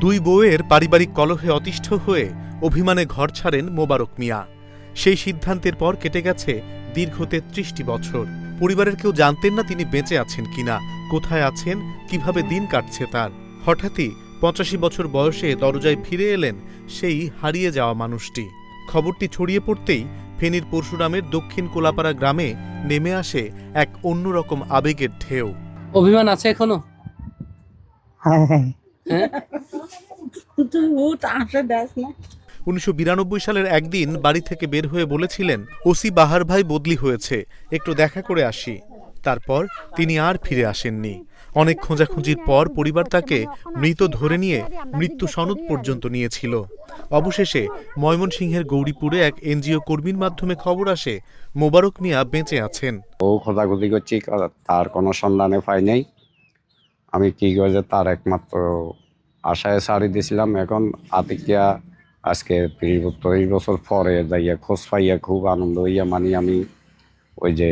দুই বউয়ের পারিবারিক কলহে অতিষ্ঠ হয়ে অভিমানে ঘর ছাড়েন মোবারক মিয়া। সেই সিদ্ধান্তের পর কেটে গেছে দীর্ঘ তেত্রিশটি বছর। পরিবারের কেউ জানতেন না তিনি বেঁচে আছেন কিনা কোথায় আছেন কীভাবে দিন কাটছে তার। হঠাৎই পঁচাশি বছর বয়সে দরজায় ফিরে এলেন সেই হারিয়ে যাওয়া মানুষটি। খবরটি ছড়িয়ে পড়তেই ফেনীর পরশুরামের দক্ষিণ কোলাপাড়া গ্রামে নেমে আসে এক অন্যরকম আবেগের ঢেউ। অভিমান আছে এখনও? হ্যাঁ হ্যাঁ। হ্যাঁ? তুই উঠ আসে দেখ না। উনিশশো বিরানব্বই সালের একদিন বাড়ি থেকে বের হয়ে বলেছিলেন ওসি বাহার ভাই বদলি হয়েছে একটু দেখা করে আসি। তারপর তিনি আর ফিরে আসেননি। অনেক খোঁজাখুঁজির পর পরিবার তাকে মৃত ধরে নিয়ে মৃত্যু সনদ পর্যন্ত নিয়েছিল। অবশেষে ময়মনসিংহের গৌরীপুরে এক এনজিও কর্মীর মাধ্যমে খবর আসে মোবারক মিয়া বেঁচে আছেন। ও খোঁজাখুঁজি করছি তার কোনো সন্ধানে পাই নাই। আমি কি করে তার একমাত্র আশায় সারি দিয়েছিলাম এখন আতিকিয়া আজকে ত্রিশ বছর পরে যাইয়া খোঁজ পাইয়া খুব আনন্দ হইয়া মানে আমি ওই যে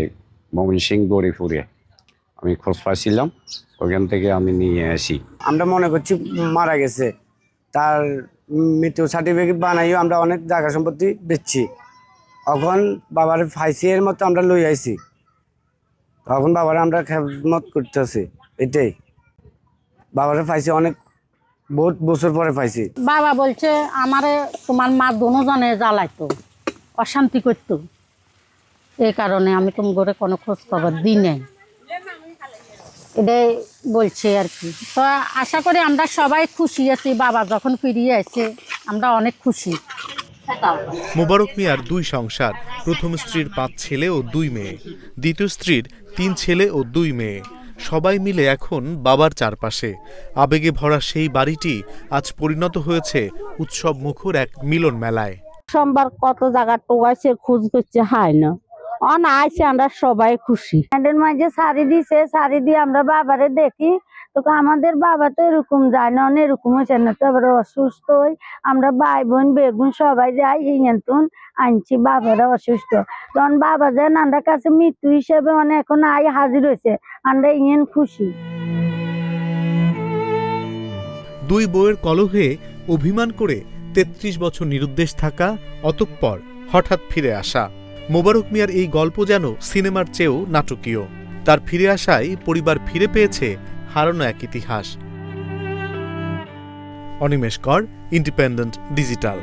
মমিন সিং গড়িপুরে আমি খোঁজ পাইছিলাম, ওইখান থেকে আমি নিয়ে আসি। আমরা মনে করছি মারা গেছে। তার মৃত্যু সার্টিফিকেট বানাইও আমরা অনেক জায়গা সম্পত্তি বেচছি। এখন বাবার ফাইসিয়ের মতো আমরা লই আইছি। তখন বাবার আমরা খেদমত করতেছি, এটাই। বাবার ফাইসি অনেক বহুত বছর পরে পাইছি। বাবা বলছে আমারে তোমার মা দুজনে জ্বালাইতো অশান্তি করতো। এই কারণে আমি তুমি করে কোনো খোঁজ খবর দিই নাই। এটাই বলছে আর কি। তো আশা করি আমরা সবাই খুশি আছি বাবা যখন ফিরিয়ে আসছে আমরা অনেক খুশি। মোবারক মিয়ার দুই সংসার প্রথম স্ত্রীর পাঁচ ছেলে ও দুই মেয়ে দ্বিতীয় স্ত্রীর তিন ছেলে ও দুই মেয়ে। সবাই মিলে এখন বাবার চারপাশে। আবেগে ভরা সেই বাড়িটি আজ পরিণত হয়েছে উৎসব মুখর এক মিলন মেলায় সোমবার কত জায়গা টোকাইছে, খোঁজ করছে, হায় না। অন আইসে আমরা সবাই খুশি। প্যান্ডের মাঝে শাড়ি দিছে, শাড়ি দিয়ে আমরা বাবারে দেখি। তো আমাদের বাবা তো এরকম যায় না এরকম হয়েছে না তো এবার অসুস্থ হই। আমরা ভাই বোন বেগুন সবাই যাই হিয়ান্তন আনছি, বাবারা অসুস্থ। তখন বাবা যেন আমরা কাছে মৃত্যু হিসেবে অনেক এখন আই হাজির হয়েছে আমরা ইয়েন খুশি। দুই বউয়ের কলহে অভিমান করে তেত্রিশ বছর নিরুদ্দেশ থাকা অতঃপর হঠাৎ ফিরে আসা। মোবারক মিয়ার এই গল্প যেন সিনেমার চেয়েও নাটকীয়। তার ফিরে আসায় পরিবার ফিরে পেয়েছে হারানো এক ইতিহাস। অনিমেষ কর ইন্ডিপেন্ডেন্ট ডিজিটাল